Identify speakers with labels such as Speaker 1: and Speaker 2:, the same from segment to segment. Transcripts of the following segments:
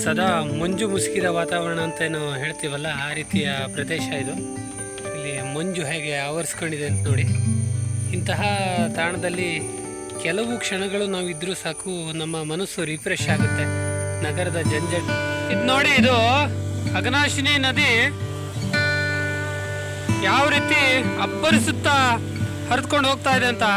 Speaker 1: ಸದಾ ಮಂಜು ಮುಸುಕಿದ ವಾತಾವರಣ ಅಂತ ಏನು ಹೇಳ್ತೀವಲ್ಲ, ಆ ರೀತಿಯ ಪ್ರದೇಶ ಇದು. ಇಲ್ಲಿ ಮಂಜು ಹೇಗೆ ಆವರಿಸ್ಕೊಂಡಿದೆ ಅಂತ ನೋಡಿ. ಇಂತಹ ತಾಣದಲ್ಲಿ ಕೆಲವು ಕ್ಷಣಗಳು ನಾವು ಇದ್ರೂ ಸಾಕು ನಮ್ಮ ಮನಸ್ಸು ರಿಫ್ರೆಶ್ ಆಗುತ್ತೆ. ನಗರದ ಜಂಜಟ್ ಇದು ನೋಡಿ ಇದು ಅಘನಾಶಿನಿ ನದಿ. ಯಾವ ರೀತಿ ಅಬ್ಬರಿಸುತ್ತಾ ಹರಿದ್ಕೊಂಡು ಹೋಗ್ತಾ ಇದೆ ಅಂತ.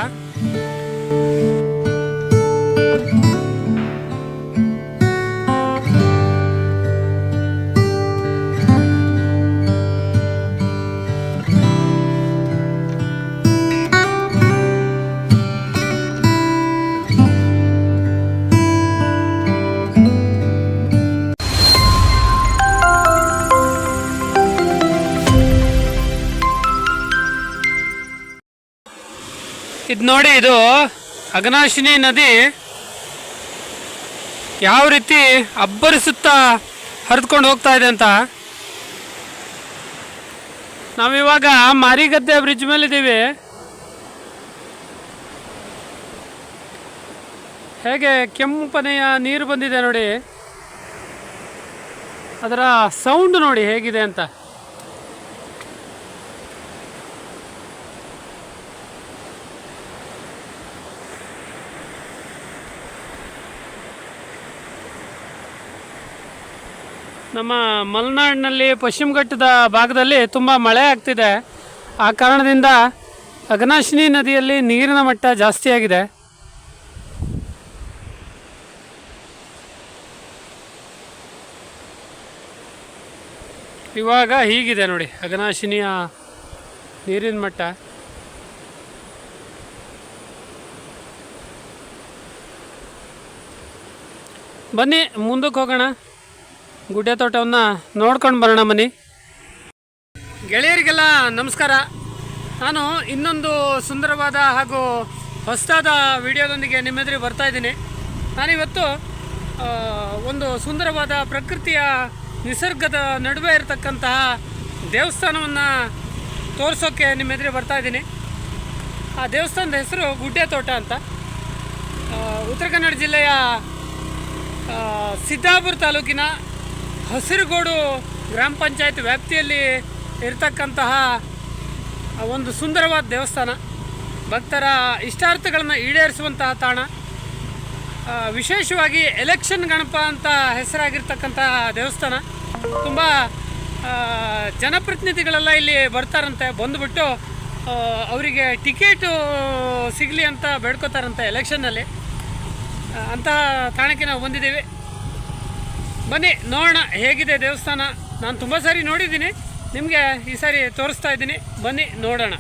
Speaker 1: ಇದು ನೋಡಿ ಇದು ಅಘನಾಶಿನಿ ನದಿ ಯಾವ ರೀತಿ ಅಬ್ಬರಿಸುತ್ತಾ ಹರಿದ್ಕೊಂಡು ಹೋಗ್ತಾ ಇದೆ ಅಂತ. ನಾವಿವಾಗ ಮಾರಿಗದ್ದೆ ಬ್ರಿಡ್ಜ್ ಮೇಲೆ ಇದ್ದೀವಿ ಹೇಗೆ ಕೆಂಪನೆಯ ನೀರು ಬಂದಿದೆ ನೋಡಿ. ಅದರ ಸೌಂಡ್ ನೋಡಿ ಹೇಗಿದೆ ಅಂತ. ನಮ್ಮ ಮಲೆನಾಡಿನಲ್ಲಿ ಪಶ್ಚಿಮ ಘಟ್ಟದ ಭಾಗದಲ್ಲಿ ತುಂಬ ಮಳೆ ಆಗ್ತಿದೆ. ಆ ಕಾರಣದಿಂದ ಅಗ್ನಾಶಿನಿ ನದಿಯಲ್ಲಿ ನೀರಿನ ಮಟ್ಟ ಜಾಸ್ತಿಯಾಗಿದೆ ಇವಾಗ ಹೀಗಿದೆ ನೋಡಿ ಅಗ್ನಾಶಿನಿಯ ನೀರಿನ ಮಟ್ಟ. ಬನ್ನಿ, ಮುಂದಕ್ಕೆ ಹೋಗೋಣ. ಗುಡ್ಡೆ ತೋಟವನ್ನು ನೋಡ್ಕೊಂಡು ಬರೋಣ ಬನ್ನಿ ಗೆಳೆಯರಿಗೆಲ್ಲ ನಮಸ್ಕಾರ. ನಾನು ಇನ್ನೊಂದು ಸುಂದರವಾದ ಹಾಗೂ ಹೊಸದಾದ ವಿಡಿಯೋದೊಂದಿಗೆ ನಿಮ್ಮೆದುರಿಗೆ ಬರ್ತಾ ಇದ್ದೀನಿ. ನಾನಿವತ್ತು ಒಂದು ಸುಂದರವಾದ ಪ್ರಕೃತಿಯ ನಿಸರ್ಗದ ನಡುವೆ ಇರತಕ್ಕಂತಹ ದೇವಸ್ಥಾನವನ್ನು ತೋರಿಸೋಕ್ಕೆ ನಿಮ್ಮೆದುರಿಗೆ ಬರ್ತಾ ಇದ್ದೀನಿ. ಆ ದೇವಸ್ಥಾನದ ಹೆಸರು ಗುಡ್ಡೆ ತೋಟ ಅಂತ ಉತ್ತರ ಕನ್ನಡ ಜಿಲ್ಲೆಯ ಸಿದ್ದಾಪುರ ತಾಲೂಕಿನ ಹಸಿರುಗೋಡು ಗ್ರಾಮ ಪಂಚಾಯತ್ ವ್ಯಾಪ್ತಿಯಲ್ಲಿ ಇರತಕ್ಕಂತಹ ಒಂದು ಸುಂದರವಾದ ದೇವಸ್ಥಾನ. ಭಕ್ತರ ಇಷ್ಟಾರ್ಥಗಳನ್ನು ಈಡೇರಿಸುವಂತಹ ತಾಣ. ವಿಶೇಷವಾಗಿ ಎಲೆಕ್ಷನ್ ಗಣಪ ಅಂತ ಹೆಸರಾಗಿರ್ತಕ್ಕಂತಹ ದೇವಸ್ಥಾನ. ತುಂಬ ಜನಪ್ರತಿನಿಧಿಗಳೆಲ್ಲ ಇಲ್ಲಿ ಬರ್ತಾರಂತೆ. ಬಂದುಬಿಟ್ಟು ಅವರಿಗೆ ಟಿಕೆಟು ಸಿಗಲಿ ಅಂತ ಬೇಡ್ಕೋತಾರಂತೆ ಎಲೆಕ್ಷನ್ನಲ್ಲಿ ಅಂತಹ ತಾಣಕ್ಕೆ ನಾವು ಬಂದಿದ್ದೀವಿ. ಬನ್ನಿ, ನೋಡೋಣ ಹೇಗಿದೆ ದೇವಸ್ಥಾನ. ನಾನು ತುಂಬ ಸಾರಿ ನೋಡಿದ್ದೀನಿ. ನಿಮಗೆ ಈ ಸಾರಿ ತೋರಿಸ್ತಾ ಇದ್ದೀನಿ. ಬನ್ನಿ, ನೋಡೋಣ.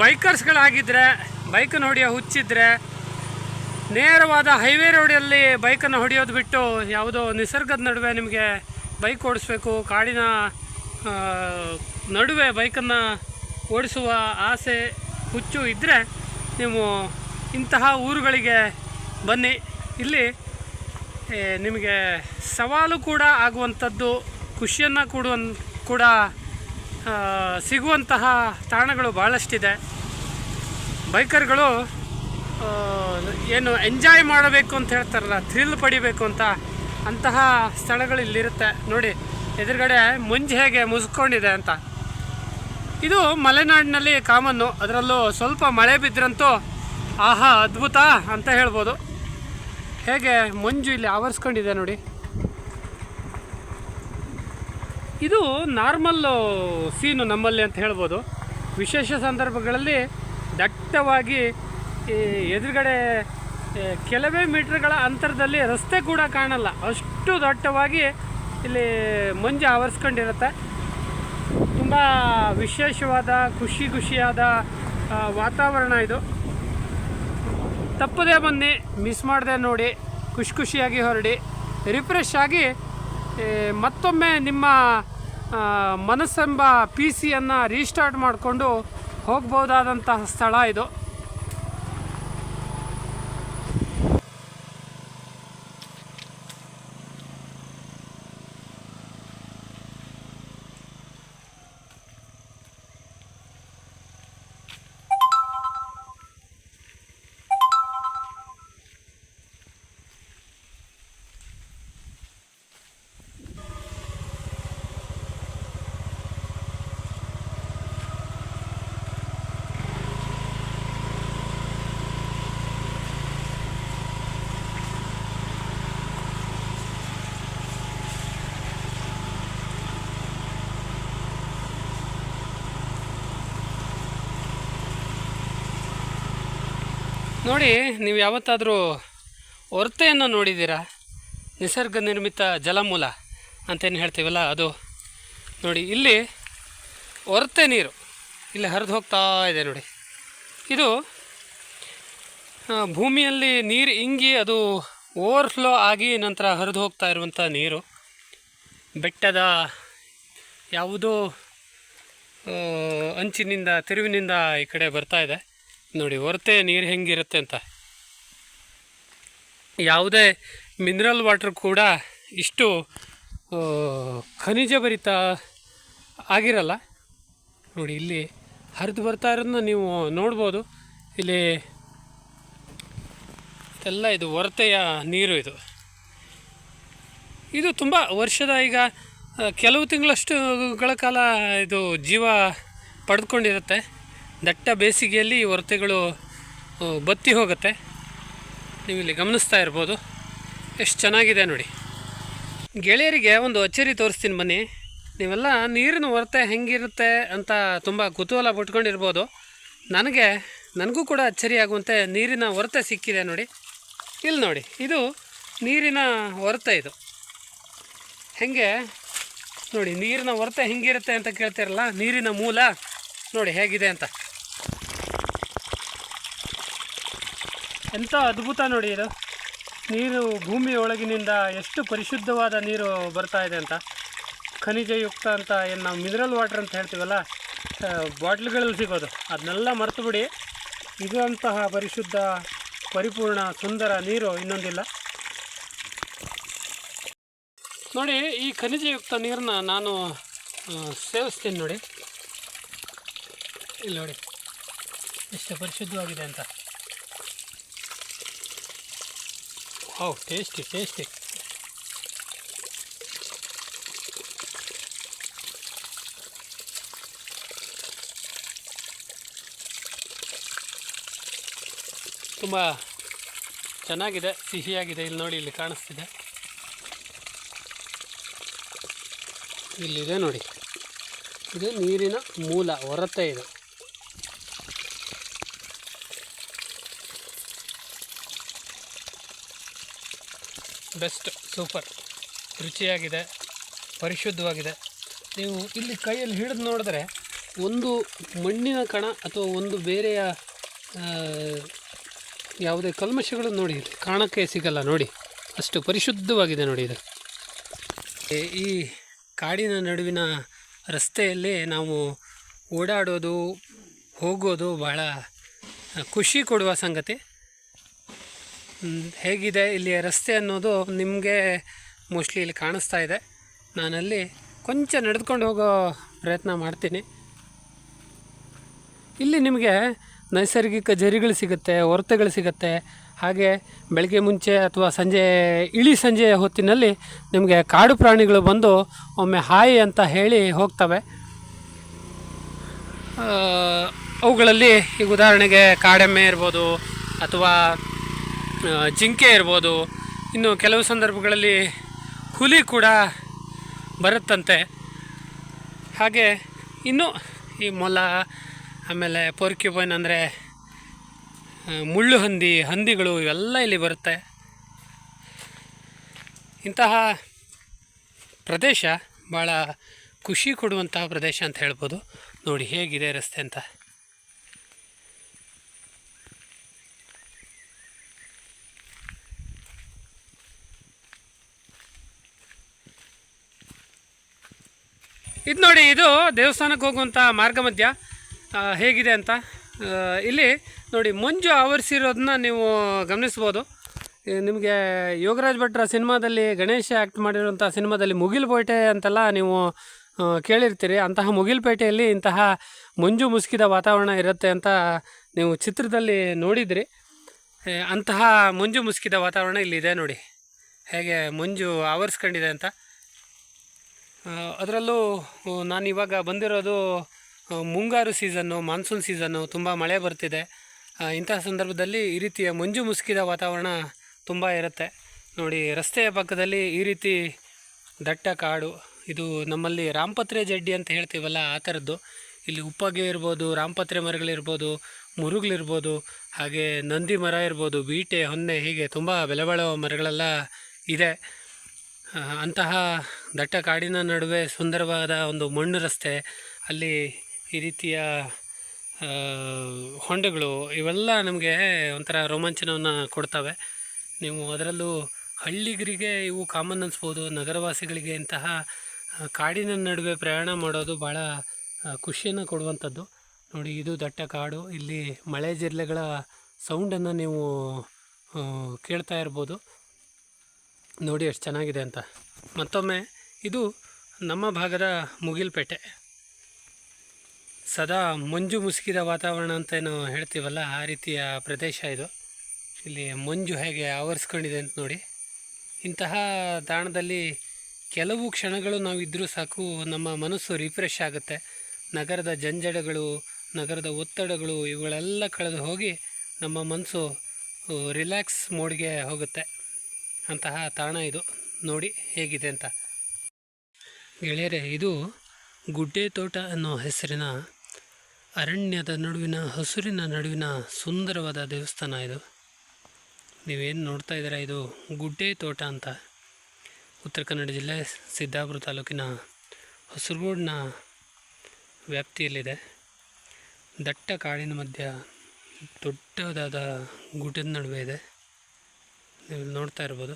Speaker 1: ಬೈಕರ್ಸ್ಗಳಾಗಿದ್ದರೆ ಬೈಕನ್ನು ಹೊಡೆಯೋ ಹುಚ್ಚಿದ್ರೆ, ನೇರವಾದ ಹೈವೇ ರೋಡಲ್ಲಿ ಬೈಕನ್ನು ಹೊಡೆಯೋದು ಬಿಟ್ಟು ಯಾವುದೋ ನಿಸರ್ಗದ ನಡುವೆ ನಿಮಗೆ ಬೈಕ್ ಓಡಿಸ್ಬೇಕು, ಕಾಡಿನ ನಡುವೆ ಬೈಕನ್ನು ಓಡಿಸುವ ಆಸೆ ಹುಚ್ಚು ಇದ್ದರೆ ನೀವು ಇಂತಹ ಊರುಗಳಿಗೆ ಬನ್ನಿ. ಇಲ್ಲಿ ನಿಮಗೆ ಸವಾಲು ಕೂಡ ಆಗುವಂಥದ್ದು, ಖುಷಿಯನ್ನು ಕೊಡುವ ಕೂಡ ಸಿಗುವಂತಹ ತಾಣಗಳು ಭಾಳಷ್ಟಿದೆ ಬೈಕರ್ಗಳು ಏನು ಎಂಜಾಯ್ ಮಾಡಬೇಕು ಅಂತ ಹೇಳ್ತಾರಲ್ಲ, ಥ್ರಿಲ್ ಪಡಿಬೇಕು ಅಂತ ಅಂತಹ ಸ್ಥಳಗಳು ಇಲ್ಲಿರುತ್ತೆ ನೋಡಿ, ಎದುರುಗಡೆ ಮುಂಜೆ ಹೇಗೆ ಮುಸ್ಕೊಂಡಿದೆ ಅಂತ. ಇದು ಮಲೆನಾಡಿನಲ್ಲಿ ಕಾಮನ್ನು, ಅದರಲ್ಲೂ ಸ್ವಲ್ಪ ಮಳೆ ಬಿದ್ದರಂತೂ ಆಹಾ ಅದ್ಭುತ ಅಂತ ಹೇಳ್ಬೋದು. ಹೇಗೆ ಮಂಜು ಇಲ್ಲಿ ಆವರಿಸ್ಕೊಂಡಿದೆ ನೋಡಿ. ಇದು ನಾರ್ಮಲ್ ಸೀನು ನಮ್ಮಲ್ಲಿ ಅಂತ ಹೇಳ್ಬೋದು. ವಿಶೇಷ ಸಂದರ್ಭಗಳಲ್ಲಿ ದಟ್ಟವಾಗಿ ಎದುರುಗಡೆ ಕೆಲವೇ ಮೀಟರ್ಗಳ ಅಂತರದಲ್ಲಿ ರಸ್ತೆ ಕೂಡ ಕಾಣಲ್ಲ. ಅಷ್ಟು ದಟ್ಟವಾಗಿ ಇಲ್ಲಿ ಮಂಜು ಆವರಿಸ್ಕೊಂಡಿರುತ್ತೆ. ತುಂಬ ವಿಶೇಷವಾದ, ಖುಷಿ ಖುಷಿಯಾದ ವಾತಾವರಣ ಇದು. ತಪ್ಪದೇ ಬನ್ನಿ ಮಿಸ್ ಮಾಡದೆ ನೋಡಿ, ಖುಷಿ ಖುಷಿಯಾಗಿ ಹೊರಡಿ. ರಿಫ್ರೆಶ್ ಆಗಿ ಮತ್ತೊಮ್ಮೆ ನಿಮ್ಮ ಮನಸ್ಸೆಂಬ ಪಿ ಸಿಯನ್ನು ರೀಸ್ಟಾರ್ಟ್ ಮಾಡಿಕೊಂಡು ಹೋಗ್ಬೋದಾದಂತಹ ಸ್ಥಳ ಇದು. ನೋಡಿ, ನೀವು ಯಾವತ್ತಾದರೂ ಹೊರತೆಯನ್ನು ನೋಡಿದ್ದೀರಾ? ನಿಸರ್ಗ ನಿರ್ಮಿತ ಜಲಮೂಲ ಅಂತೇನು ಹೇಳ್ತೀವಲ್ಲ ಅದು. ನೋಡಿ, ಇಲ್ಲಿ ಹೊರತೆ ನೀರು ಇಲ್ಲಿ ಹರಿದು ಹೋಗ್ತಾ ಇದೆ ನೋಡಿ. ಇದು ಭೂಮಿಯಲ್ಲಿ ನೀರು ಇಂಗಿ ಅದು ಓವರ್ಫ್ಲೋ ಆಗಿ ನಂತರ ಹರಿದು ಹೋಗ್ತಾ ಇರುವಂಥ ನೀರು. ಬೆಟ್ಟದ ಯಾವುದೋ ಅಂಚಿನಿಂದ, ತಿರುವಿನಿಂದ ಈ ಕಡೆ ಬರ್ತಾ ಇದೆ. ನೋಡಿ, ಹೊರತೆ ನೀರು ಹೆಂಗಿರುತ್ತೆ ಅಂತ. ಯಾವುದೇ ಮಿನರಲ್ ವಾಟರ್ ಕೂಡ ಇಷ್ಟು ಖನಿಜ ಭರಿತ ಆಗಿರಲ್ಲ. ನೋಡಿ, ಇಲ್ಲಿ ಹರಿದು ಬರ್ತಾ ಇರೋದನ್ನ ನೀವು ನೋಡ್ಬೋದು. ಇಲ್ಲಿ ಎಲ್ಲ ಇದು ಹೊರತೆಯ ನೀರು ಇದು. ಇದು ತುಂಬ ವರ್ಷದ ಈಗ ಕೆಲವು ತಿಂಗಳಷ್ಟುಗಳ ಕಾಲ ಇದು ಜೀವ ಪಡೆದುಕೊಂಡಿರುತ್ತೆ. ದಟ್ಟ ಬೇಸಿಗೆಯಲ್ಲಿ ಈ ಒರತೆಗಳು ಬತ್ತಿ ಹೋಗುತ್ತೆ. ನೀವು ಇಲ್ಲಿ ಗಮನಿಸ್ತಾ ಇರ್ಬೋದು. ಎಷ್ಟು ಚೆನ್ನಾಗಿದೆ ನೋಡಿ. ಗೆಳೆಯರಿಗೆ ಒಂದು ಅಚ್ಚರಿ ತೋರಿಸ್ತೀನಿ ಬನ್ನಿ. ನೀವೆಲ್ಲ ನೀರಿನ ಒರತೆ ಹೆಂಗಿರುತ್ತೆ ಅಂತ ತುಂಬ ಕುತೂಹಲ ಪಟ್ಕೊಂಡಿರ್ಬೋದು. ನನಗೆ, ನನಗೂ ಕೂಡ ಅಚ್ಚರಿ ಆಗುವಂತೆ ನೀರಿನ ಒರತೆ ಸಿಕ್ಕಿದೆ ನೋಡಿ. ಇಲ್ಲಿ ನೋಡಿ, ಇದು ನೀರಿನ ಹೊರತೆ ಇದು. ಹೆಂಗೆ? ನೋಡಿ, ನೀರಿನ ಹೊರತೆ ಹೆಂಗಿರುತ್ತೆ ಅಂತ ಕೇಳ್ತಿರಲ್ಲ, ನೀರಿನ ಮೂಲ. ನೋಡಿ, ಹೇಗಿದೆ ಅಂತ. ಎಂಥ ಅದ್ಭುತ ನೋಡಿ ಇದು. ನೀರು ಭೂಮಿ ಒಳಗಿನಿಂದ ಎಷ್ಟು ಪರಿಶುದ್ಧವಾದ ನೀರು ಬರ್ತಾ ಇದೆ ಅಂತ. ಖನಿಜಯುಕ್ತ ಅಂತ ಏನು ನಾವು ಮಿನರಲ್ ವಾಟರ್ ಅಂತ ಹೇಳ್ತೀವಲ್ಲ ಬಾಟ್ಲ್ಗಳಲ್ಲಿ ಸಿಗೋದು. ಅದನ್ನೆಲ್ಲ ಮರೆತು ಬಿಡಿ ಇದು ಅಂತಹ ಪರಿಶುದ್ಧ, ಪರಿಪೂರ್ಣ, ಸುಂದರ ನೀರು ಇನ್ನೊಂದಿಲ್ಲ. ನೋಡಿ, ಈ ಖನಿಜಯುಕ್ತ ನೀರನ್ನ ನಾನು ಸೇವಿಸ್ತೀನಿ ನೋಡಿ. ಇಲ್ಲಿ ನೋಡಿ, ಎಷ್ಟು ಪರಿಶುದ್ಧವಾಗಿದೆ ಅಂತ. ಹೌ ಟೇಸ್ಟಿ ಟೇಸ್ಟಿ ತುಂಬ ಚೆನ್ನಾಗಿದೆ, ಸಿಹಿಯಾಗಿದೆ, ಇಲ್ಲಿ ನೋಡಿ, ಇಲ್ಲಿ ಕಾಣಿಸ್ತಿದೆ. ಇಲ್ಲಿದೆ ನೋಡಿ. ಇದು ನೀರಿನ ಮೂಲ, ಹೊರತೆ ಇದು. Best, super. ರುಚಿಯಾಗಿದೆ, ಪರಿಶುದ್ಧವಾಗಿದೆ. ನೀವು ಇಲ್ಲಿ ಕೈಯಲ್ಲಿ ಹಿಡಿದು ನೋಡಿದ್ರೆ ಒಂದು ಮಣ್ಣಿನ ಕಣ ಅಥವಾ ಒಂದು ಬೇರೆಯ ಯಾವುದೇ ಕಲ್ಮಶಗಳು ನೋಡಿ, ಕಾಣಕ್ಕೆ ಸಿಗಲ್ಲ ನೋಡಿ. ಅಷ್ಟು ಪರಿಶುದ್ಧವಾಗಿದೆ ನೋಡಿ ಇದು. ಈ- ಕಾಡಿನ ನಡುವಿನ ರಸ್ತೆಯಲ್ಲಿ ನಾವು ಓಡಾಡೋದು, ಹೋಗೋದು ಬಹಳ ಖುಷಿ ಕೊಡುವ ಸಂಗತಿ. ಹೇಗಿದೆ ಇಲ್ಲಿಯ ರಸ್ತೆ ಅನ್ನೋದು ನಿಮಗೆ ಮೋಸ್ಟ್ಲಿ ಇಲ್ಲಿ ಕಾಣಿಸ್ತಾ ಇದೆ. ನಾನಲ್ಲಿ ಕೊಂಚ ನಡೆದುಕೊಂಡು ಹೋಗೋ ಪ್ರಯತ್ನ ಮಾಡ್ತೀನಿ. ಇಲ್ಲಿ ನಿಮಗೆ ನೈಸರ್ಗಿಕ ಜರಿಗಳು ಸಿಗುತ್ತೆ ಹೊರತೆಗಳು ಸಿಗುತ್ತೆ. ಹಾಗೆ ಬೆಳಗ್ಗೆ ಮುಂಚೆ ಅಥವಾ ಸಂಜೆ, ಇಳಿ ಸಂಜೆ ಹೊತ್ತಿನಲ್ಲಿ ನಿಮಗೆ ಕಾಡು ಪ್ರಾಣಿಗಳು ಬಂದು ಒಮ್ಮೆ ಹಾಯಿ ಅಂತ ಹೇಳಿ ಹೋಗ್ತವೆ. ಅವುಗಳಲ್ಲಿ ಈಗ ಉದಾಹರಣೆಗೆ ಕಾಡೆಮ್ಮೆ ಇರ್ಬೋದು ಅಥವಾ ಜಿಂಕೆ ಇರ್ಬೋದು. ಇನ್ನು ಕೆಲವು ಸಂದರ್ಭಗಳಲ್ಲಿ ಹುಲಿ ಕೂಡ ಬರುತ್ತಂತೆ. ಹಾಗೆ ಇನ್ನು ಈ ಮೊಲ, ಆಮೇಲೆ ಪೊರ್ಕ್ಯುಬನ್ ಅಂದರೆ ಮುಳ್ಳು ಹಂದಿ, ಹಂದಿಗಳು ಇವೆಲ್ಲ ಇಲ್ಲಿ ಬರುತ್ತೆ. ಇಂತಹ ಪ್ರದೇಶ ಭಾಳ ಖುಷಿ ಕೊಡುವಂತಹ ಪ್ರದೇಶ ಅಂತ ಹೇಳ್ಬೋದು. ನೋಡಿ ಹೇಗಿದೆ ರಸ್ತೆ ಅಂತ. ಇದು ನೋಡಿ, ಇದು ದೇವಸ್ಥಾನಕ್ಕೆ ಹೋಗುವಂಥ ಮಾರ್ಗ ಮಧ್ಯ ಹೇಗಿದೆ ಅಂತ. ಇಲ್ಲಿ ನೋಡಿ, ಮಂಜು ಆವರಿಸಿರೋದನ್ನ ನೀವು ಗಮನಿಸ್ಬೋದು. ನಿಮಗೆ ಯೋಗರಾಜ್ ಭಟ್ರ ಸಿನಿಮಾದಲ್ಲಿ, ಗಣೇಶ ಆ್ಯಕ್ಟ್ ಮಾಡಿರುವಂಥ ಸಿನಿಮಾದಲ್ಲಿ ಮುಗಿಲ್ಪೇಟೆ ಅಂತೆಲ್ಲ ನೀವು ಕೇಳಿರ್ತೀರಿ. ಅಂತಹ ಮುಗಿಲ್ಪೇಟೆಯಲ್ಲಿ ಇಂತಹ ಮಂಜು ಮುಸುಕಿದ ವಾತಾವರಣ ಇರುತ್ತೆ ಅಂತ ನೀವು ಚಿತ್ರದಲ್ಲಿ ನೋಡಿದ್ರಿ. ಅಂತಹ ಮಂಜು ಮುಸುಕಿದ ವಾತಾವರಣ ಇಲ್ಲಿದೆ ನೋಡಿ. ಹೇಗೆ ಮಂಜು ಆವರಿಸ್ಕೊಂಡಿದೆ ಅಂತ. ಅದರಲ್ಲೂ ನಾನು ಇವಾಗ ಬಂದಿರೋದು ಮುಂಗಾರು ಸೀಸನ್ನು, ಮಾನ್ಸೂನ್ ಸೀಸನ್ನು ತುಂಬ ಮಳೆ ಬರ್ತಿದೆ. ಇಂತಹ ಸಂದರ್ಭದಲ್ಲಿ ಈ ರೀತಿಯ ಮಂಜು ಮುಸುಕಿದ ವಾತಾವರಣ ತುಂಬ ಇರುತ್ತೆ. ನೋಡಿ, ರಸ್ತೆಯ ಪಕ್ಕದಲ್ಲಿ ಈ ರೀತಿ ದಟ್ಟ ಕಾಡು, ಇದು ನಮ್ಮಲ್ಲಿ ರಾಮಪತ್ರೆ ಜಡ್ಡಿ ಅಂತ ಹೇಳ್ತೀವಲ್ಲ, ಆ ಥರದ್ದು. ಇಲ್ಲಿ ಉಪ್ಪಗೆ ಇರ್ಬೋದು, ರಾಮಪತ್ರೆ ಮರಗಳಿರ್ಬೋದು, ಮುರುಗ್ಲಿರ್ಬೋದು, ಹಾಗೆ ನಂದಿ ಮರ ಇರ್ಬೋದು, ಬೀಟೆ, ಹೊನ್ನೆ, ಹೀಗೆ ತುಂಬ ಬೆಲೆ ಮರಗಳೆಲ್ಲ ಇದೆ. ಅಂತಹ ದಟ್ಟ ಕಾಡಿನ ನಡುವೆ ಸುಂದರವಾದ ಒಂದು ಮಣ್ಣು ರಸ್ತೆ, ಅಲ್ಲಿ ಈ ರೀತಿಯ ಹೊಂಡಗಳು ಇವೆಲ್ಲ ನಮಗೆ ಒಂಥರ ರೋಮಾಂಚನವನ್ನು ಕೊಡ್ತವೆ. ನೀವು ಅದರಲ್ಲೂ ಹಳ್ಳಿಗರಿಗೆ ಇವು ಕಾಮನ್ ಅನಿಸ್ಬೋದು, ನಗರವಾಸಿಗಳಿಗೆ ಇಂತಹ ಕಾಡಿನ ನಡುವೆ ಪ್ರಯಾಣ ಮಾಡೋದು ಭಾಳ ಖುಷಿಯನ್ನು ಕೊಡುವಂಥದ್ದು. ನೋಡಿ, ಇದು ದಟ್ಟ ಕಾಡು. ಇಲ್ಲಿ ಮಳೆ ಜಿರಲೆಗಳ ಸೌಂಡನ್ನು ನೀವು ಕೇಳ್ತಾ ಇರ್ಬೋದು. ನೋಡಿ ಎಷ್ಟು ಚೆನ್ನಾಗಿದೆ ಅಂತ. ಮತ್ತೊಮ್ಮೆ ಇದು ನಮ್ಮ ಭಾಗದ ಮುಗಿಲ್ಪೇಟೆ. ಸದಾ ಮಂಜು ಮುಸುಕಿದ ವಾತಾವರಣ ಅಂತ ಏನು ಹೇಳ್ತೀವಲ್ಲ, ಆ ರೀತಿಯ ಪ್ರದೇಶ ಇದು. ಇಲ್ಲಿ ಮಂಜು ಹೇಗೆ ಆವರಿಸ್ಕೊಂಡಿದೆ ಅಂತ ನೋಡಿ. ಇಂತಹ ತಾಣದಲ್ಲಿ ಕೆಲವು ಕ್ಷಣಗಳು ನಾವು ಸಾಕು, ನಮ್ಮ ಮನಸ್ಸು ರಿಫ್ರೆಶ್ ಆಗುತ್ತೆ. ನಗರದ ಜಂಜಡಗಳು, ನಗರದ ಒತ್ತಡಗಳು, ಇವುಗಳೆಲ್ಲ ಕಳೆದು ಹೋಗಿ ನಮ್ಮ ಮನಸ್ಸು ರಿಲ್ಯಾಕ್ಸ್ ಮೋಡ್ಗೆ ಹೋಗುತ್ತೆ. ಅಂತಹ ತಾಣ ಇದು. ನೋಡಿ ಹೇಗಿದೆ ಅಂತ. ಗೆಳೆಯರೆ, ಇದು ಗುಡ್ಡೆ ತೋಟ ಅನ್ನೋ ಹೆಸರಿನ ಅರಣ್ಯದ ನಡುವಿನ, ಹಸುರಿನ ನಡುವಿನ ಸುಂದರವಾದ ದೇವಸ್ಥಾನ ಇದು. ನೀವೇನು ನೋಡ್ತಾ ಇದ್ದೀರಾ, ಇದು ಗುಡ್ಡೆ ತೋಟ ಅಂತ. ಉತ್ತರ ಕನ್ನಡ ಜಿಲ್ಲೆ ಸಿದ್ದಾಪುರ ತಾಲೂಕಿನ ಹೊಸರಗೋಡಿನ ವ್ಯಾಪ್ತಿಯಲ್ಲಿದೆ. ದಟ್ಟ ಕಾಡಿನ ಮಧ್ಯ ದೊಡ್ಡದಾದ ಗುಡ್ಡದ ನಡುವೆ ಇದೆ. ನೀವು ನೋಡ್ತಾ ಇರ್ಬೋದು.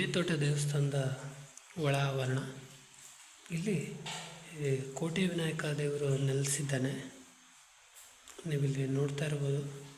Speaker 1: ಇದು ನೋಡಿ ಇದು ಗುಡ್ಡೆ ತೋಟ ದೇವಸ್ಥಾನದ ಒಳ ಆವರಣ. ಇಲ್ಲಿ ಕೋಟೆ ವಿನಾಯಕ ದೇವರು ನೆಲೆಸಿದ್ದಾನೆ. ನೀವಿಲ್ಲಿ ನೋಡ್ತಾ ಇರ್ಬೋದು.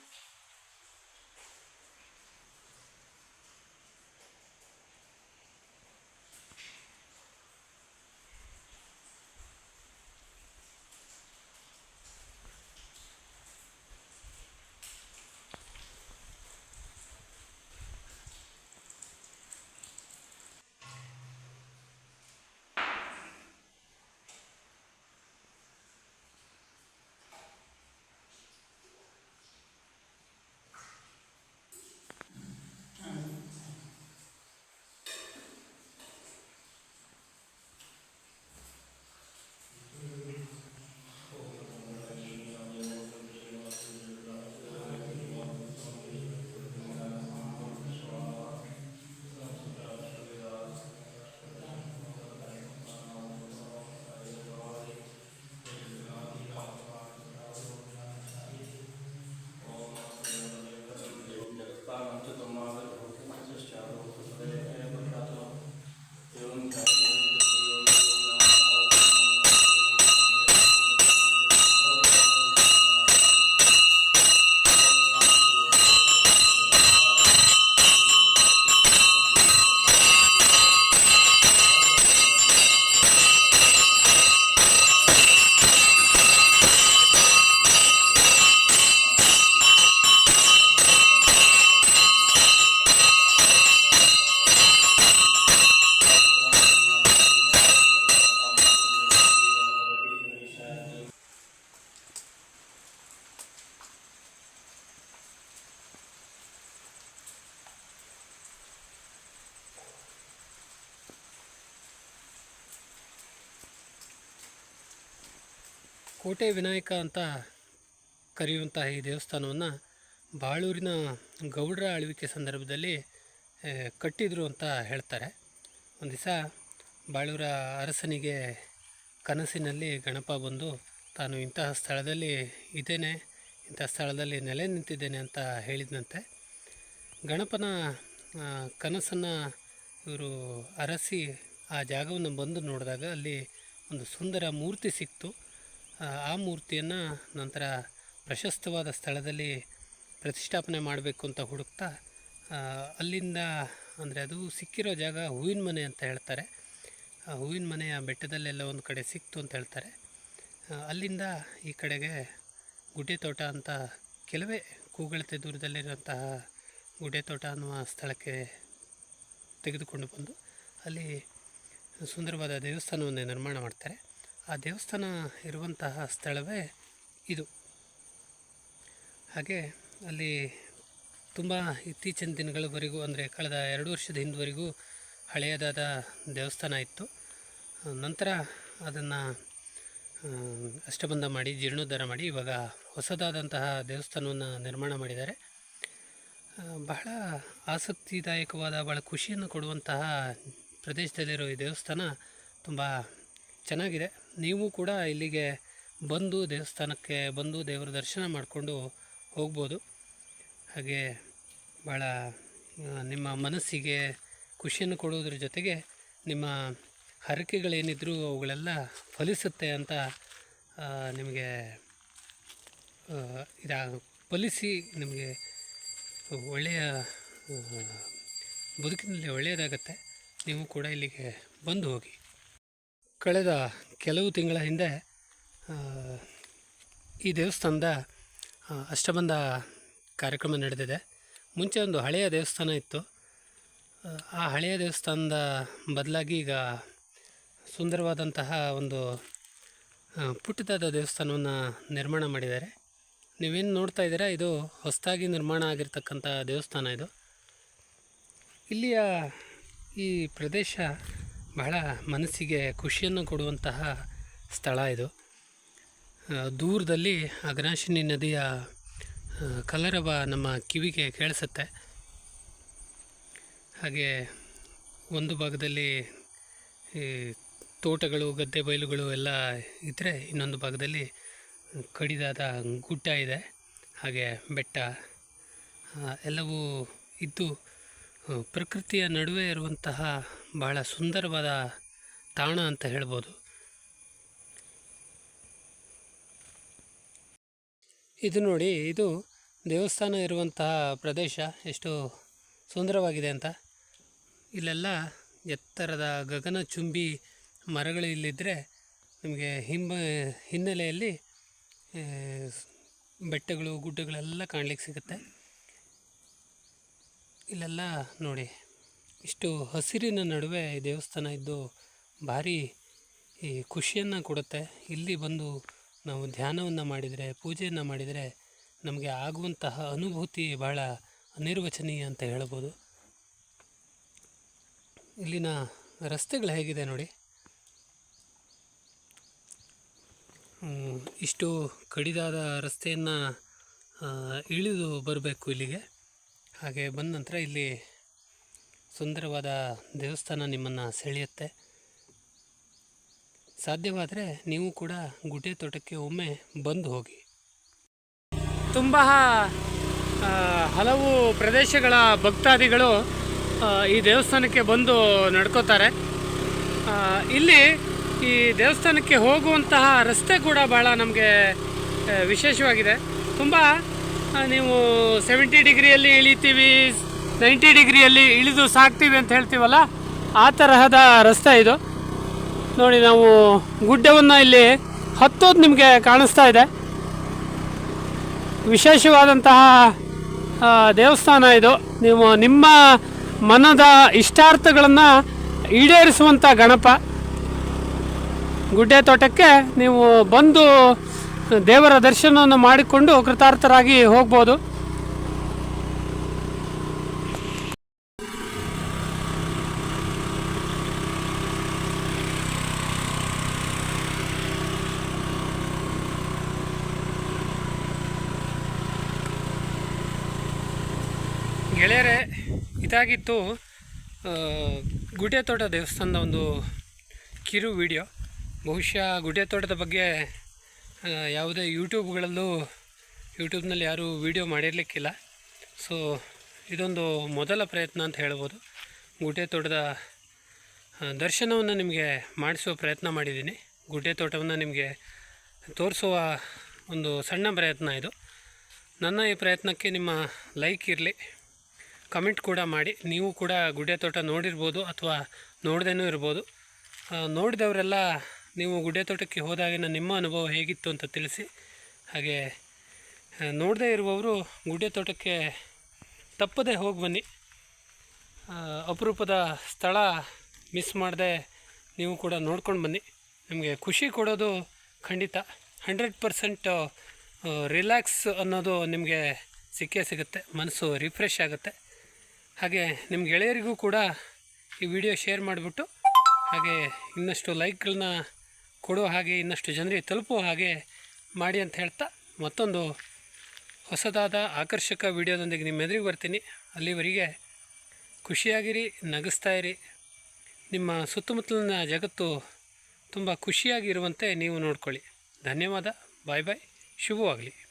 Speaker 1: ಕೋಟೆ ವಿನಾಯಕ ಅಂತ ಕರೆಯುವಂತಹ ಈ ದೇವಸ್ಥಾನವನ್ನು ಬಾಳೂರಿನ ಗೌಡರ ಆಳ್ವಿಕೆ ಸಂದರ್ಭದಲ್ಲಿ ಕಟ್ಟಿದರು ಅಂತ ಹೇಳ್ತಾರೆ. ಒಂದು ದಿವಸ ಬಾಳೂರ ಅರಸನಿಗೆ ಕನಸಿನಲ್ಲಿ ಗಣಪ ಬಂದು, ತಾನು ಇಂತಹ ಸ್ಥಳದಲ್ಲಿ ಇದ್ದೇನೆ, ಇಂಥ ಸ್ಥಳದಲ್ಲಿ ನೆಲೆ ನಿಂತಿದ್ದೇನೆ ಅಂತ ಹೇಳಿದಂತೆ ಗಣಪನ ಕನಸನ್ನು ಇವರು ಅರಸಿ ಆ ಜಾಗವನ್ನು ಬಂದು ನೋಡಿದಾಗ ಅಲ್ಲಿ ಒಂದು ಸುಂದರ ಮೂರ್ತಿ ಸಿಕ್ತು. ಆ, ಮೂರ್ತಿಯನ್ನು ನಂತರ ಪ್ರಶಸ್ತವಾದ ಸ್ಥಳದಲ್ಲಿ ಪ್ರತಿಷ್ಠಾಪನೆ ಮಾಡಬೇಕು ಅಂತ ಹುಡುಕ್ತಾ ಅಲ್ಲಿಂದ ಅಂದರೆ ಅದು ಸಿಕ್ಕಿರೋ ಜಾಗ ಹೂವಿನ ಮನೆ ಅಂತ ಹೇಳ್ತಾರೆ. ಆ ಹೂವಿನ ಮನೆಯ ಬೆಟ್ಟದಲ್ಲೆಲ್ಲ ಒಂದು ಕಡೆ ಸಿಕ್ತು ಅಂತ ಹೇಳ್ತಾರೆ. ಅಲ್ಲಿಂದ ಈ ಕಡೆಗೆ ಗುಡ್ಡೆ ತೋಟ ಅಂತ ಕೆಲವೇ ಕೂಗಳತೆ ದೂರದಲ್ಲಿರುವಂತಹ ಗುಡ್ಡೆ ತೋಟ ಅನ್ನುವ ಸ್ಥಳಕ್ಕೆ ತೆಗೆದುಕೊಂಡು ಬಂದು ಅಲ್ಲಿ ಸುಂದರವಾದ ದೇವಸ್ಥಾನವನ್ನು ನಿರ್ಮಾಣ ಮಾಡ್ತಾರೆ. ಆ ದೇವಸ್ಥಾನ ಇರುವಂತಹ ಸ್ಥಳವೇ ಇದು. ಹಾಗೆ ಅಲ್ಲಿ ತುಂಬ ಇತ್ತೀಚಿನ ದಿನಗಳವರೆಗೂ ಅಂದರೆ ಕಳೆದ ಎರಡು ವರ್ಷದ ಹಿಂದುವರೆಗೂ ಹಳೆಯದಾದ ದೇವಸ್ಥಾನ ಇತ್ತು. ನಂತರ ಅದನ್ನು ಅಷ್ಟಬಂಧ ಮಾಡಿ, ಜೀರ್ಣೋದ್ಧಾರ ಮಾಡಿ ಇವಾಗ ಹೊಸದಾದಂತಹ ದೇವಸ್ಥಾನವನ್ನು ನಿರ್ಮಾಣ ಮಾಡಿದ್ದಾರೆ. ಬಹಳ ಆಸಕ್ತಿದಾಯಕವಾದ, ಬಹಳ ಖುಷಿಯನ್ನು ಕೊಡುವಂತಹ ಪ್ರದೇಶದಲ್ಲಿರೋ ಈ ದೇವಸ್ಥಾನ ತುಂಬ ಚೆನ್ನಾಗಿದೆ. ನೀವು ಕೂಡ ಇಲ್ಲಿಗೆ ಬಂದು ದೇವಸ್ಥಾನಕ್ಕೆ ಬಂದು ದೇವರ ದರ್ಶನ ಮಾಡಿಕೊಂಡು ಹೋಗ್ಬೋದು. ಹಾಗೆ ಭಾಳ ನಿಮ್ಮ ಮನಸ್ಸಿಗೆ ಖುಷಿಯನ್ನು ಕೊಡುವುದ್ರ ಜೊತೆಗೆ ನಿಮ್ಮ ಹರಕೆಗಳೇನಿದ್ರೂ ಅವುಗಳೆಲ್ಲ ಫಲಿಸುತ್ತೆ ಅಂತ ನಿಮಗೆ ಇದಾ, ಫಲಿಸಿ ನಿಮಗೆ ಒಳ್ಳೆಯ ಬದುಕಿನಲ್ಲಿ ಒಳ್ಳೆಯದಾಗತ್ತೆ. ನೀವು ಕೂಡ ಇಲ್ಲಿಗೆ ಬಂದು ಹೋಗಿ. ಕಳೆದ ಕೆಲವು ತಿಂಗಳ ಹಿಂದೆ ಈ ದೇವಸ್ಥಾನದ ಅಷ್ಟಬಂಧ ಕಾರ್ಯಕ್ರಮ ನಡೆದಿದೆ. ಮುಂಚೆ ಒಂದು ಹಳೆಯ ದೇವಸ್ಥಾನ ಇತ್ತು. ಆ, ಹಳೆಯ ದೇವಸ್ಥಾನದ ಬದಲಾಗಿ ಈಗ ಸುಂದರವಾದಂತಹ ಒಂದು ಪುಟ್ಟದಾದ ದೇವಸ್ಥಾನವನ್ನು ನಿರ್ಮಾಣ ಮಾಡಿದ್ದಾರೆ. ನೀವೇನು ನೋಡ್ತಾ ಇದ್ದೀರಾ? ಇದು ಹೊಸದಾಗಿ ನಿರ್ಮಾಣ ಆಗಿರ್ತಕ್ಕಂಥ ದೇವಸ್ಥಾನ ಇದು. ಇಲ್ಲಿಯ ಈ ಪ್ರದೇಶ ಬಹಳ ಮನಸ್ಸಿಗೆ ಖುಷಿಯನ್ನು ಕೊಡುವಂತಹ ಸ್ಥಳ ಇದು. ದೂರದಲ್ಲಿ ಅಘನಾಶಿನಿ ನದಿಯ ಕಲರವ ನಮ್ಮ ಕಿವಿಗೆ ಕೇಳಿಸುತ್ತೆ. ಹಾಗೆ ಒಂದು ಭಾಗದಲ್ಲಿ, ಈ, ತೋಟಗಳು, ಗದ್ದೆ ಬಯಲುಗಳು ಎಲ್ಲ ಇದ್ದರೆ ಇನ್ನೊಂದು ಭಾಗದಲ್ಲಿ ಕಡಿದಾದ ಗುಡ್ಡ ಇದೆ. ಹಾಗೆ ಬೆಟ್ಟ ಎಲ್ಲವೂ ಇದ್ದು ಪ್ರಕೃತಿಯ ನಡುವೆ ಇರುವಂತಹ ಬಹಳ ಸುಂದರವಾದ ತಾಣ ಅಂತ ಹೇಳ್ಬೋದು. ಇದು ನೋಡಿ, ಇದು ದೇವಸ್ಥಾನ ಇರುವಂತಹ ಪ್ರದೇಶ. ಎಷ್ಟು ಸುಂದರವಾಗಿದೆ ಅಂತ. ಇಲ್ಲೆಲ್ಲ ಎತ್ತರದ ಗಗನಚುಂಬಿ ಮರಗಳು ಇಲ್ಲಿದ್ದರೆ ನಿಮಗೆ ಹಿಂಬ, ಹಿನ್ನೆಲೆಯಲ್ಲಿ ಬೆಟ್ಟಗಳು, ಗುಡ್ಡಗಳೆಲ್ಲ ಕಾಣಲಿಕ್ಕೆ ಸಿಗುತ್ತೆ. ಇಲ್ಲೆಲ್ಲ ನೋಡಿ. ಇಷ್ಟು ಹಸಿರಿನ ನಡುವೆ ಈ ದೇವಸ್ಥಾನ ಇದ್ದು ಭಾರಿ ಈ ಖುಷಿಯನ್ನು ಕೊಡುತ್ತೆ. ಇಲ್ಲಿ ಬಂದು ನಾವು ಧ್ಯಾನವನ್ನು ಮಾಡಿದರೆ, ಪೂಜೆಯನ್ನು ಮಾಡಿದರೆ ನಮಗೆ ಆಗುವಂತಹ ಅನುಭೂತಿ ಬಹಳ ಅನಿರ್ವಚನೀಯ ಅಂತ ಹೇಳ್ಬೋದು. ಇಲ್ಲಿನ ರಸ್ತೆಗಳು ಹೇಗಿದೆ ನೋಡಿ. ಇಷ್ಟು ಕಡಿದಾದ ರಸ್ತೆಯನ್ನು ಇಳಿದು ಬರಬೇಕು ಇಲ್ಲಿಗೆ. ಹಾಗೆ ಬಂದ ನಂತರ ಇಲ್ಲಿ ಸುಂದರವಾದ ದೇವಸ್ಥಾನ ನಿಮ್ಮನ್ನು ಸೆಳೆಯುತ್ತೆ. ಸಾಧ್ಯವಾದರೆ ನೀವು ಕೂಡ ಗುಡ್ಡೆ ತೋಟಕ್ಕೆ ಒಮ್ಮೆ ಬಂದು ಹೋಗಿ. ತುಂಬ ಹಲವು ಪ್ರದೇಶಗಳ ಭಕ್ತಾದಿಗಳು ಈ ದೇವಸ್ಥಾನಕ್ಕೆ ಬಂದು ನಡ್ಕೋತಾರೆ. ಇಲ್ಲಿ ಈ ದೇವಸ್ಥಾನಕ್ಕೆ ಹೋಗುವಂತಹ ರಸ್ತೆ ಕೂಡ ಭಾಳ ನಮಗೆ ವಿಶೇಷವಾಗಿದೆ. ತುಂಬ ನೀವು ಸೆವೆಂಟಿ ಡಿಗ್ರಿಯಲ್ಲಿ ಇಳಿತೀವಿ ನೈಂಟಿ ಡಿಗ್ರಿಯಲ್ಲಿ ಇಳಿದು ಸಾಕ್ತೀವಿ ಅಂತ ಹೇಳ್ತೀವಲ್ಲ, ಆ ತರಹದ ರಸ್ತೆ ಇದು. ನೋಡಿ, ನಾವು ಗುಡ್ಡವನ್ನು ಇಲ್ಲಿ ಹತ್ತೋದು ನಿಮಗೆ ಕಾಣಿಸ್ತಾ ಇದೆ. ವಿಶೇಷವಾದಂತಹ ದೇವಸ್ಥಾನ ಇದು. ನೀವು ನಿಮ್ಮ ಮನದ ಇಷ್ಟಾರ್ಥಗಳನ್ನು ಈಡೇರಿಸುವಂಥ ಗಣಪ. ಗುಡ್ಡೆ ತೋಟಕ್ಕೆ ನೀವು ಬಂದು ದೇವರ ದರ್ಶನವನ್ನು ಮಾಡಿಕೊಂಡು ಕೃತಾರ್ಥರಾಗಿ ಹೋಗ್ಬೋದು. ಗೆಳೆಯರೇ, ಇದಾಗಿತ್ತು ಗುಡ್ಡೆತೋಟ ಗುಡ್ಡೆ ತೋಟ ದೇವಸ್ಥಾನದ ಒಂದು ಕಿರು ವಿಡಿಯೋ. ಬಹುಶಃ ಗುಡ್ಡೆ ತೋಟದ ಬಗ್ಗೆ ಯಾವುದೇ ಯೂಟ್ಯೂಬ್ಗಳಲ್ಲೂ, ಯೂಟ್ಯೂಬ್ನಲ್ಲಿ ಯಾರೂ ವಿಡಿಯೋ ಮಾಡಿರಲಿಕ್ಕಿಲ್ಲ. ಸೊ, ಇದೊಂದು ಮೊದಲ ಪ್ರಯತ್ನ ಅಂತ ಹೇಳ್ಬೋದು. ಗುಡ್ಡೆ ತೋಟದ ದರ್ಶನವನ್ನು ನಿಮಗೆ ಮಾಡಿಸುವ ಪ್ರಯತ್ನ ಮಾಡಿದ್ದೀನಿ. ಗುಡ್ಡೆ ತೋಟವನ್ನು ನಿಮಗೆ ತೋರಿಸುವ ಒಂದು ಸಣ್ಣ ಪ್ರಯತ್ನ ಇದು. ನನ್ನ ಈ ಪ್ರಯತ್ನಕ್ಕೆ ನಿಮ್ಮ ಲೈಕ್ ಇರಲಿ. ಕಮೆಂಟ್ ಕೂಡ ಮಾಡಿ. ನೀವು ಕೂಡ ಗುಡ್ಡೆ ತೋಟ ನೋಡಿರ್ಬೋದು ಅಥವಾ ನೋಡ್ದೇನೂ ಇರ್ಬೋದು. ನೋಡಿದವರೆಲ್ಲ ನೀವು ಗುಡ್ಡೆ ತೋಟಕ್ಕೆ ಹೋದಾಗಿನ ನಿಮ್ಮ ಅನುಭವ ಹೇಗಿತ್ತು ಅಂತ ತಿಳಿಸಿ. ಹಾಗೆ ನೋಡದೇ ಇರುವವರು ಗುಡ್ಡೆ ತೋಟಕ್ಕೆ ತಪ್ಪದೇ ಹೋಗಿ ಬನ್ನಿ. ಅಪರೂಪದ ಸ್ಥಳ ಮಿಸ್ ಮಾಡದೆ ನೀವು ಕೂಡ ನೋಡ್ಕೊಂಡು ಬನ್ನಿ. ನಿಮಗೆ ಖುಷಿ ಕೊಡೋದು ಖಂಡಿತ. ಹಂಡ್ರೆಡ್ ಪರ್ಸೆಂಟ್ ರಿಲ್ಯಾಕ್ಸ್ ಅನ್ನೋದು ನಿಮಗೆ ಸಿಕ್ಕೇ ಸಿಗುತ್ತೆ. ಮನಸ್ಸು ರಿಫ್ರೆಶ್ ಆಗುತ್ತೆ. ಹಾಗೆ ನಿಮ್ಮ ಗೆಳೆಯರಿಗೂ ಕೂಡ ಈ ವಿಡಿಯೋ ಶೇರ್ ಮಾಡಿಬಿಟ್ಟು, ಹಾಗೆ ಇನ್ನಷ್ಟು ಲೈಕ್ಗಳನ್ನ ಕೊಡೋ ಹಾಗೆ, ಇನ್ನಷ್ಟು ಜನರಿಗೆ ತಲುಪೋ ಹಾಗೆ ಮಾಡಿ ಅಂತ ಹೇಳ್ತಾ ಮತ್ತೊಂದು ಹೊಸದಾದ ಆಕರ್ಷಕ ವಿಡಿಯೋದೊಂದಿಗೆ ನಿಮ್ಮ ಎದುರಿಗೆ ಬರ್ತೀನಿ. ಅಲ್ಲಿವರೆಗೆ ಖುಷಿಯಾಗಿರಿ, ನಗಿಸ್ತಾ ಇರಿ. ನಿಮ್ಮ ಸುತ್ತಮುತ್ತಲಿನ ಜಗತ್ತು ತುಂಬ ಖುಷಿಯಾಗಿರುವಂತೆ ನೀವು ನೋಡ್ಕೊಳ್ಳಿ. ಧನ್ಯವಾದ, ಬಾಯ್ ಬಾಯ್, ಶುಭವಾಗಲಿ.